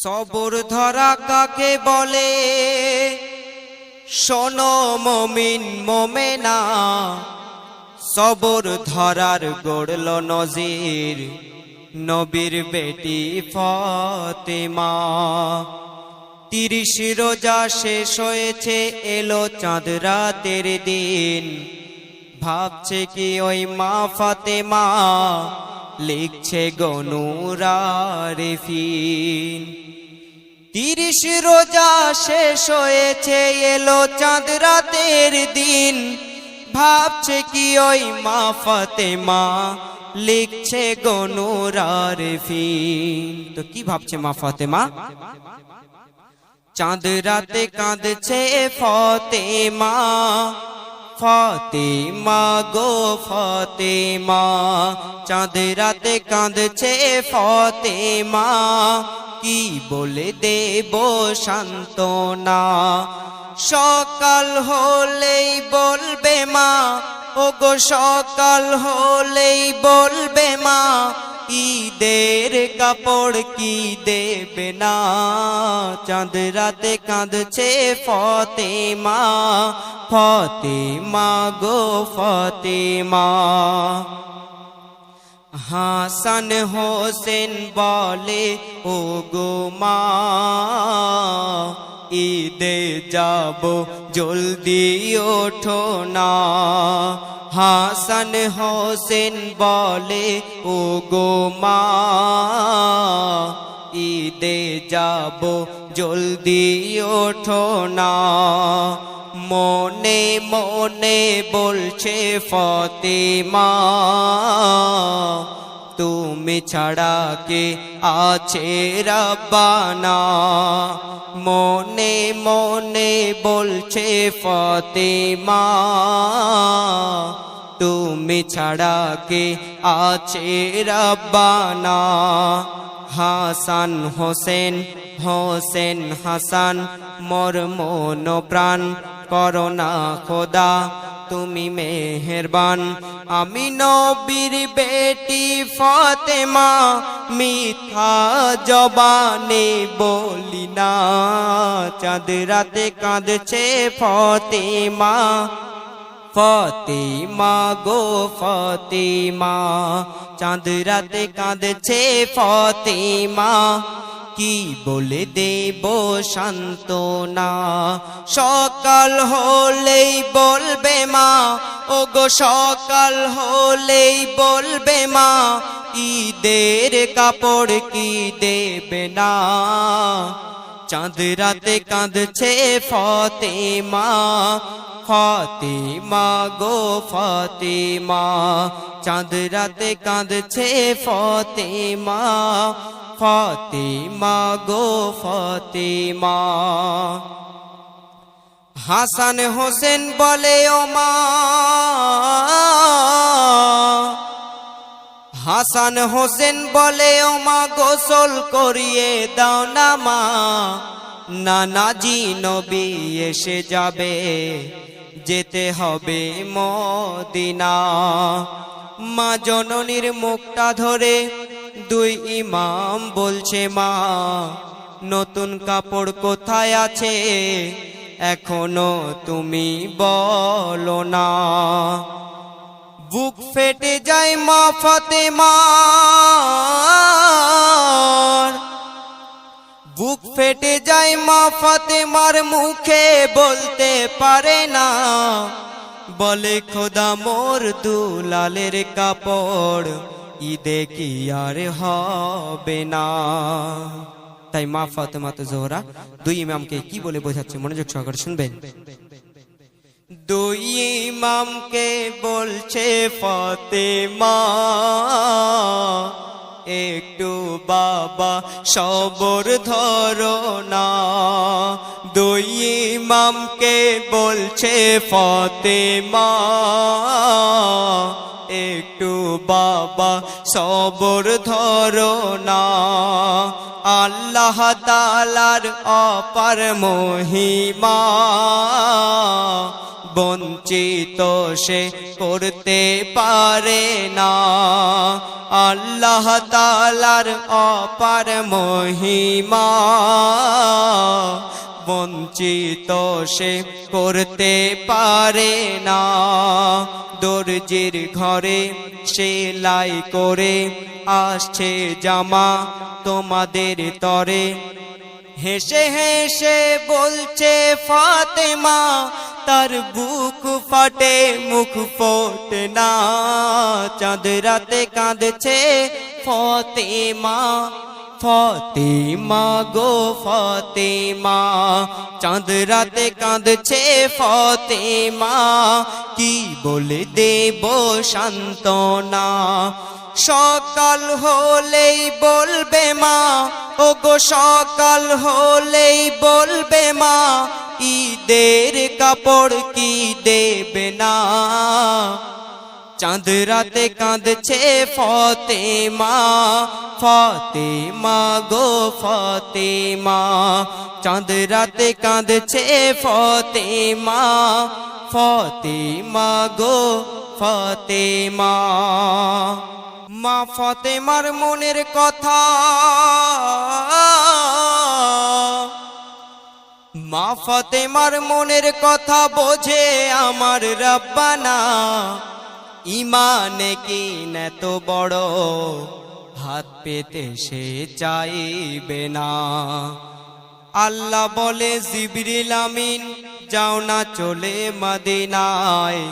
সবর ধরা কাকে বলে? শোনো মমিন মোমেনা, সবর ধরার গড়ল নজির নবীর বেটি ফতেমা। তিরিশ রোজা শেষ হয়েছে, এলো চাঁদ রাতের দিন। ভাবছে কি ওই মা ফাতেমা? লিখছে গনুরারিফিন তিরিশ রোজা শেষ হয়েছে, এলো চাঁদ রাতের দিন। ভাবছে কি ওই মা ফাতেমা? লিখছে গনুরারিফিন তো কি ভাবছে মা ফাতেমা? চাঁদ রাতে কাঁদছে ফতেমা। ফতেমা গো ফতেমা, চাঁদ রাতে কাঁদছে ফতেমা। কি বলে দেব সান্ত্বনা? সকাল হলেই বলবে মা ও গো সকাল হলেই বলবে মা, ঈদের কাপড় কি দেবে না? চাঁদ রাতে কাঁদছে ফতেমা ফতেমা গো ফতেমা। হাসান হোসেন বলে ও গো মা, ঈদে যাব, জলদি ওঠো না। হাসান হোসেন বলে ও গো মা, ঈদে যাব, জলদি ওঠো না। মনে মনে বলছে ফতেমা, তুমি ছাড়া কে আছে রব্বানা? মনে মনে বলছে ফতেমা, তুমি ছাড়া কে আছে রব্বানা? হাসান হোসেন হোসেন হাসান মোর মন প্রাণ করোনা খোদা, তুমি মেহেরবান। আমি নবীর বেটি ফতেমা, মিথ্যা জবানে বলি না। চাঁদ রাতে কাঁদছে ফতেমা। ফতেমা গো ফতেমা, চাঁদ রাতে কাঁদছে ফতেমা। কি বলে দেব সান্ত্বনা? সকাল হলেই বলবে মা ও গো সকাল হলেই বলবে মা, ঈদের কাপড় কি দেবে না? চাঁদ রাতে কাঁদছে ফতেমা ফতেমা, গো ফতেমা, চাঁদ রাতে কাঁদছে ফতেমা ফতেমা, গো ফতেমা। হাসান হোসেন বলে, ও মা। হাসান হোসেন বলে, ও মা, গোসল করিয়ে দাও না মা। নানাজি নবী এসে যাবে। যেতে হবে মদিনা। মা জননীর মুখটা ধরে দুই ইমাম বলছে, মা, নতুন কাপড় কোথায় আছে? এখনও তুমি বলো না। বুক ফেটে যায় মা ফতেমার বুক ফেটে যায় মা ফতেমার মুখে, বলতে পারে না। বলে, খোদা মোর দুলালের কাপড়, ঈদে কি আর হবে না? তাই মা ফাতেমা তো জোহরা, দুই ইমামকে কি বলে বোঝাচ্ছে? মনোযোগ সহকারে শুনবেন। দুই ইমামকে বলছে ফতেমা বাবা, সবর ধরো না। দুই ইমামকে বলছে ফতেমা। একটু বাবা, সবর ধরো না। আল্লাহ তালার অপার মহিমা। বঞ্চিত সে করতে পারে না। আল্লাহ তালার অপার মহিমা। বঞ্চিত সে করতে পারে না। দর্জির ঘরে সেলাই করে আসছে জামা তোমাদের তরে। হেসে হেসে বলছে ফাতেমা, তার বুক ফাটে, মুখ ফোটে না। চাঁদ রাতে কাঁদছে ফতেমা ফতেমা গো ফতেমা। চাঁদ রাতে কাঁদছে ফতেমা, কি বলে দেব সান্ত্বনা? সকাল হলেই বলবে মা ও গো সকাল হলেই বলবে মা, ঈদের কাপড় কি দেবে না? চাঁদ রাতে কাঁদছে ফতেমা ফতেমা গো ফতেমা, চাঁদ রাতে কাঁদছে ফতে মা ফতে মা গো ফতেমা। মা ফতেমার মনের কথা। মা ফতেমার মনের কথা বোঝে আমার রব্বানা। ইমানে কি এত বড়? হাত পেতে সে চাইবে না। আল্লাহ বলে, জিবরিল আমিন, যাও না চলে মদিনায়।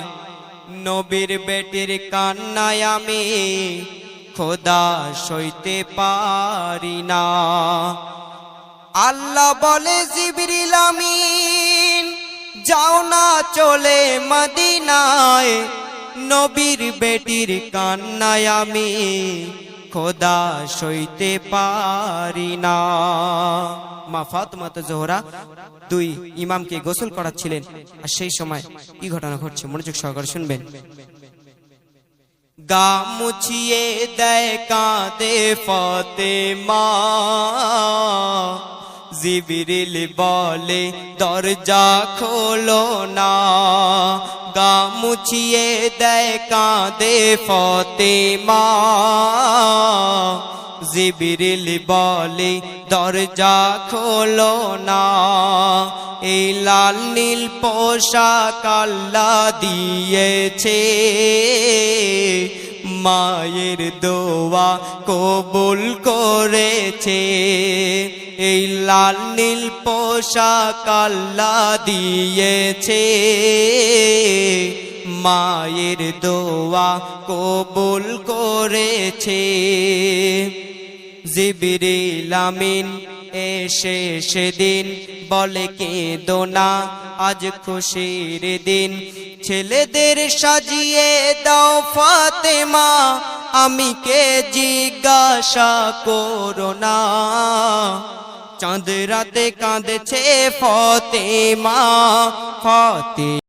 নবীর বেটির কান্নায় আমি খোদা সইতে পারি না। আল্লাহ বলে, জিবরিল আমিন, যাও না চলে মদিনায়, নবীর বেটির কান্নায় আমি খোদা সইতে পারি না। মা ফাতেমা তো জোহরা দুই ইমামকে গোসল করাচ্ছিলেন। আর সেই সময় কি ঘটনা ঘটছে? মনোযোগ সহকারে শুনবেন। গা মুছিয়ে দেয় কাঁদে ফতেমা জিবিরিল বলে দরজা খোলো না গা মুছিয়ে দেয় কাঁদে ফতেমা জিবিরিল বলে, দরজা খোলো না। এই লাল নীল পোশাক আল্লাহ দিয়েছে। মায়ের দোয়া কবুল করেছে। এই লাল নীল পোশাক আল্লাহ দিয়েছে। মায়ের দোয়া কবুল করেছে। জিবিরিল আমিন এসে সেদিন বলে কে দোনা? আজ খুশির দিন। ছেলেদের সাজিয়ে দাও ফাতেমা, আমি কে জিজ্ঞাসা করো না? চাঁদ রাতে কাঁদছে ফতেমা, ফতে